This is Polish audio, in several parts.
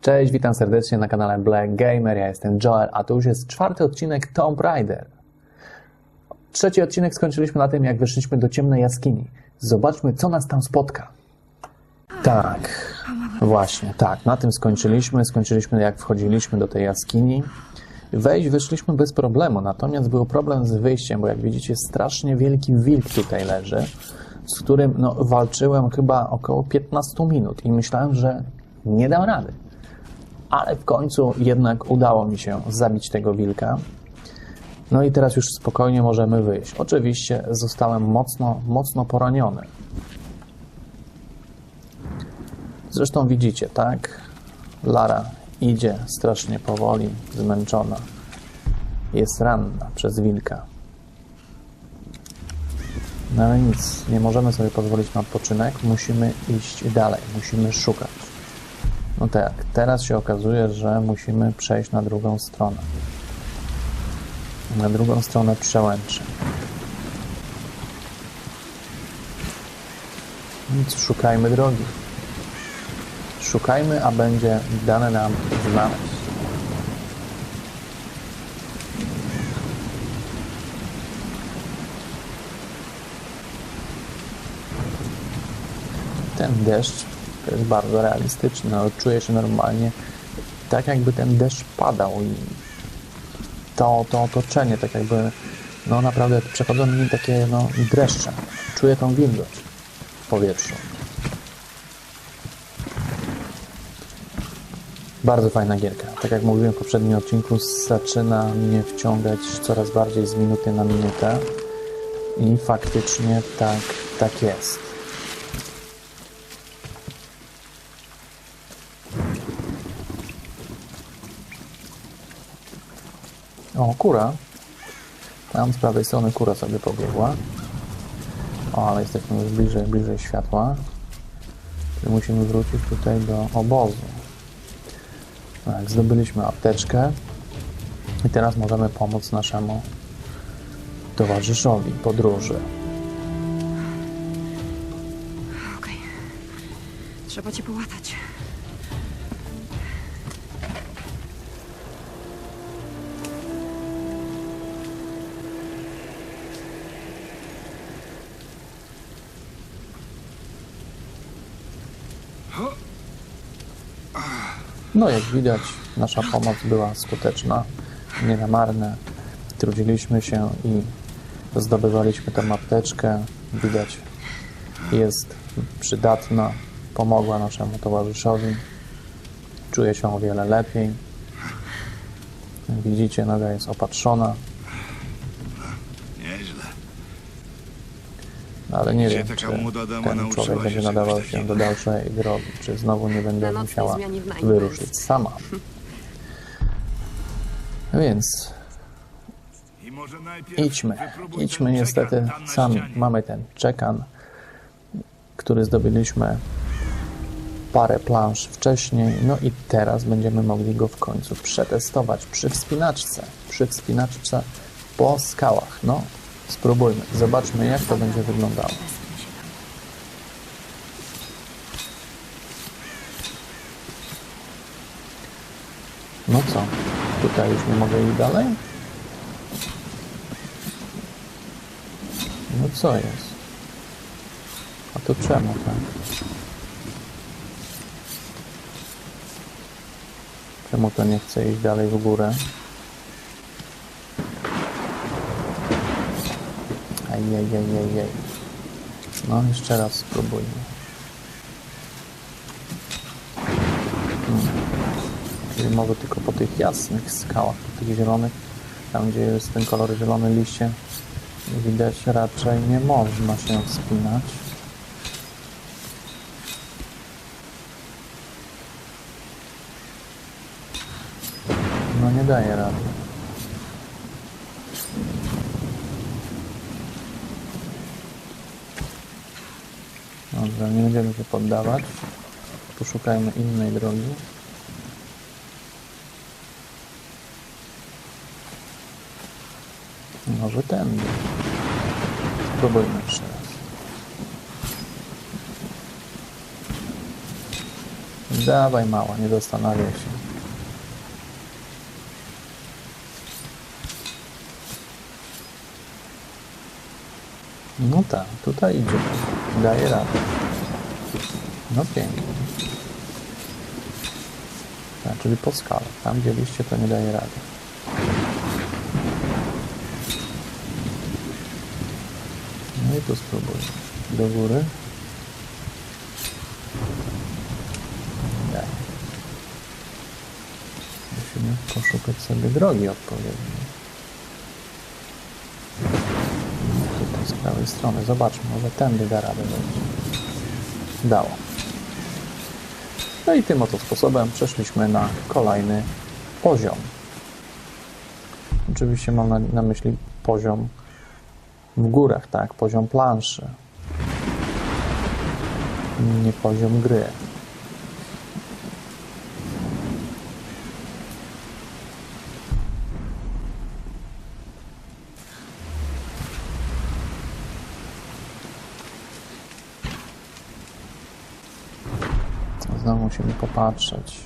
Cześć, witam serdecznie na kanale Black Gamer. Ja jestem Joel, a to już jest czwarty odcinek Tomb Raider. Trzeci odcinek skończyliśmy na tym, jak weszliśmy do ciemnej jaskini. Zobaczmy, co nas tam spotka. Tak, właśnie, tak. Na tym skończyliśmy. Skończyliśmy, jak wchodziliśmy do tej jaskini. Wejść wyszliśmy bez problemu, natomiast był problem z wyjściem, bo jak widzicie, strasznie wielki wilk tutaj leży, z którym no, walczyłem chyba około 15 minut i myślałem, że nie dam rady. Ale w końcu jednak udało mi się zabić tego wilka. No i teraz już spokojnie możemy wyjść. Oczywiście zostałem mocno, mocno poraniony. Zresztą widzicie, tak? Lara idzie strasznie powoli, zmęczona. Jest ranna przez wilka. No ale nic, nie możemy sobie pozwolić na odpoczynek, musimy iść dalej, musimy szukać. No tak, teraz się okazuje, że musimy przejść na drugą stronę. Na drugą stronę przełęczy. Nic, szukajmy drogi. Szukajmy, a będzie dane nam znaleźć. Ten deszcz to jest bardzo realistyczny, ale czuję się normalnie tak jakby ten deszcz padał i to, to otoczenie, tak jakby no naprawdę przechodzą mi takie no, dreszcze. Czuję tą wilgoć w powietrzu. Bardzo fajna gierka. Tak jak mówiłem w poprzednim odcinku, zaczyna mnie wciągać coraz bardziej z minuty na minutę i faktycznie tak, tak jest. O, kura. Tam z prawej strony kura sobie pobiegła. O, ale jesteśmy już bliżej, bliżej światła. Czyli musimy wrócić tutaj do obozu. Tak, zdobyliśmy apteczkę i teraz możemy pomóc naszemu towarzyszowi podróży. Okej. Trzeba cię połatać. No, jak widać, nasza pomoc była skuteczna, nie na marne. Trudziliśmy się i zdobywaliśmy tę apteczkę. Widać, jest przydatna, pomogła naszemu towarzyszowi. Czuje się o wiele lepiej. Widzicie, noga jest opatrzona, ale nie Gdzie wiem, taka czy dama ten nauczyła człowiek się będzie czegoś nadawał się takiego? do dalszej drogi, czy znowu nie będę Na nocnej musiała zmianie w Nine wyruszyć sama. Więc I może najpierw Idźmy, wypróbuj idźmy ten niestety czekan tam na sami. ścianie. Mamy ten czekan, który zdobyliśmy parę planż wcześniej, no i teraz będziemy mogli go w końcu przetestować przy wspinaczce, przy wspinaczce po skałach. No, spróbujmy, zobaczmy jak to będzie wyglądało. No co, tutaj już nie mogę iść dalej? No co jest? A to czemu tak? Czemu to nie chce iść dalej w górę? Ajajajajaj. No, jeszcze raz spróbujmy. Hmm. Czyli może tylko po tych jasnych skałach, po tych zielonych, tam gdzie jest ten kolor zielony liście, widać raczej nie można się wspinać. No nie daje rady. Nie będziemy się poddawać. Poszukajmy innej drogi. Może tędy. Spróbujmy jeszcze raz. Dawaj mała, nie zastanawiaj się. No tak, tutaj idzie. Daje radę. No pięknie. Tak, czyli po skale. Tam gdzie liście to nie daje rady. No i tu spróbuj. Do góry. Musimy poszukać sobie drogi odpowiedniej. Tutaj z prawej strony. Zobaczmy, może tędy da radę wejść. Dało. No i tym oto sposobem przeszliśmy na kolejny poziom. Oczywiście mam na, na myśli poziom w górach, tak, poziom planszy. Nie poziom gry. Znowu musimy popatrzeć,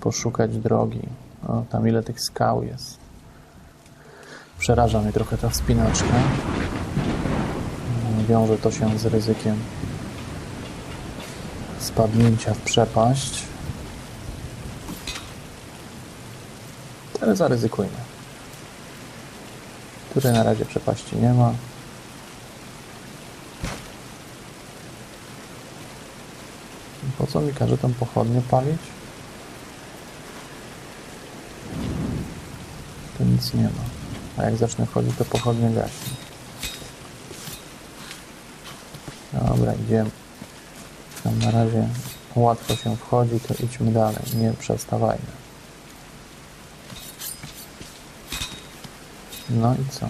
poszukać drogi. O, tam ile tych skał jest. Przeraża mnie trochę ta wspinaczka. Wiąże to się z ryzykiem spadnięcia w przepaść. Ale zaryzykujmy. Tutaj na razie przepaści nie ma. Co mi każe tą pochodnię palić? Tu nic nie ma. A jak zacznę wchodzić, to pochodnie gaśnie. Dobra, idziemy. Tam na razie łatwo się wchodzi, to idźmy dalej. Nie przestawajmy. No i co?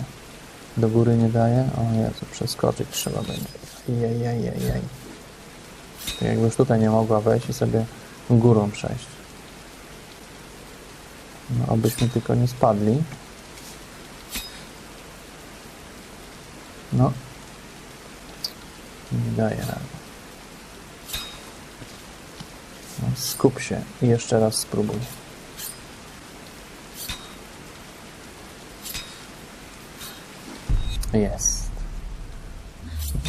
Do góry nie daje? O Jezu, przeskoczyć trzeba będzie. Jejejejej. To jakby już tutaj nie mogła wejść i sobie górą przejść. No, obyśmy tylko nie spadli. No. Nie daje rady. No, skup się i jeszcze raz spróbuj. Jest.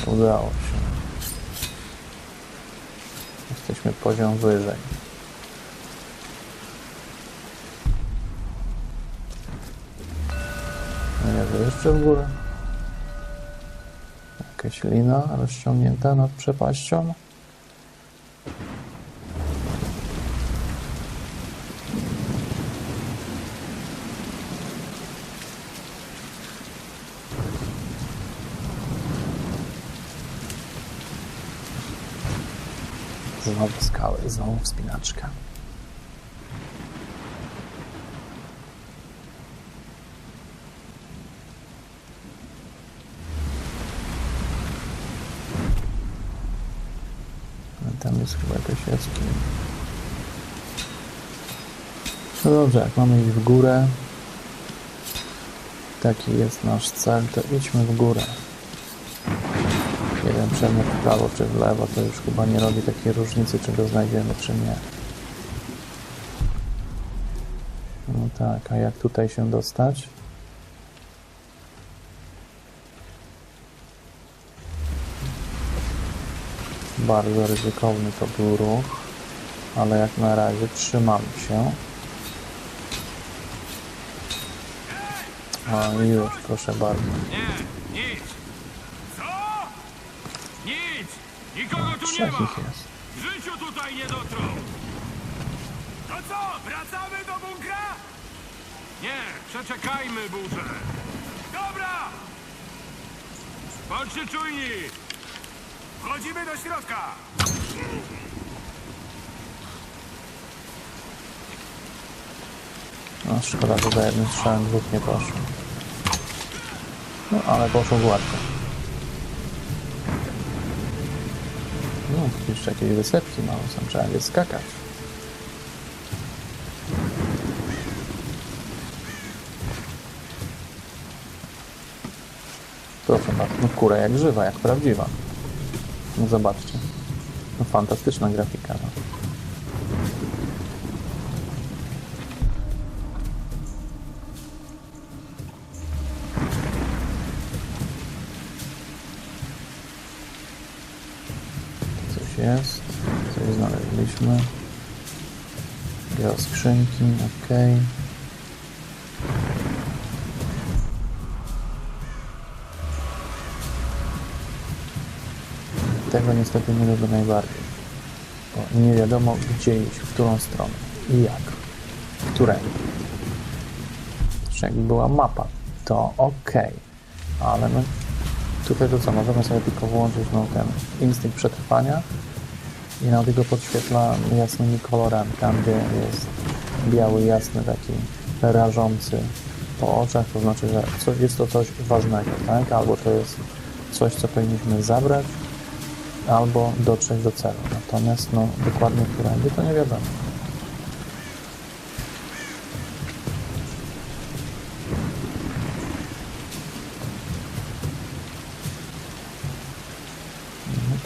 Udało się. Jesteśmy poziom wyżej. No nie, jeszcze w górę. Jakaś lina rozciągnięta nad przepaścią. Skały, znowu wspinaczka. Tam jest chyba jakaś jaskinia. No dobrze, jak mamy iść w górę, taki jest nasz cel, to idźmy w górę. Przedmiot w prawo czy w lewo, to już chyba nie robi takiej różnicy, czy go znajdziemy, czy nie. No tak, a jak tutaj się dostać? Bardzo ryzykowny to był ruch, ale jak na razie trzymam się. I już, proszę bardzo. Nie, nic. Co? Nic. Nikogo tu nie Trzech ich jest. W życiu tutaj nie dotrą. To co, wracamy do bunkra? Nie, przeczekajmy burzę. Dobra. Bądźcie czujni. Wchodzimy do środka. No szkoda, że za jednym strzałem dwóch nie poszło. No ale poszło gładko. Jeszcze jakieś wysepki małe są, trzeba będzie skakać. Proszę bardzo, no kura jak żywa, jak prawdziwa. No zobaczcie. No fantastyczna grafika. No. Jest. Coś znaleźliśmy. Geoskrzynki, ok. Tego niestety nie lubię najbardziej. Bo nie wiadomo gdzie iść, w którą stronę i jak. Którędy. Jakby była mapa, to ok. Ale my tutaj to co, możemy sobie tylko włączyć no, ten instynkt przetrwania i nam tylko podświetla jasnymi kolorami. Gdzie jest biały, jasny, taki rażący po oczach, to znaczy, że co, jest to coś ważnego, tak? Albo to jest coś, co powinniśmy zabrać, albo dotrzeć do celu. Natomiast no, dokładnie którędy, to nie wiadomo.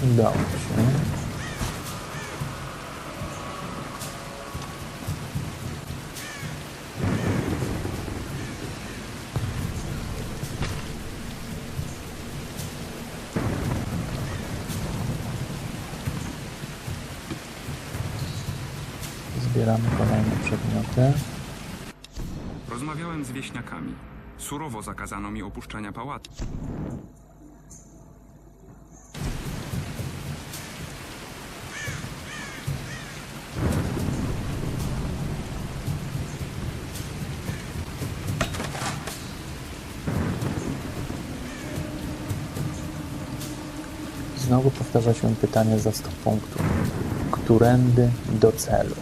No, Udało się. Zbieramy kolejne przedmioty. Rozmawiałem z wieśniakami. Surowo zakazano mi opuszczania pałacu. Znowu powtarza się pytanie za 100 punktów. Którędy do celu?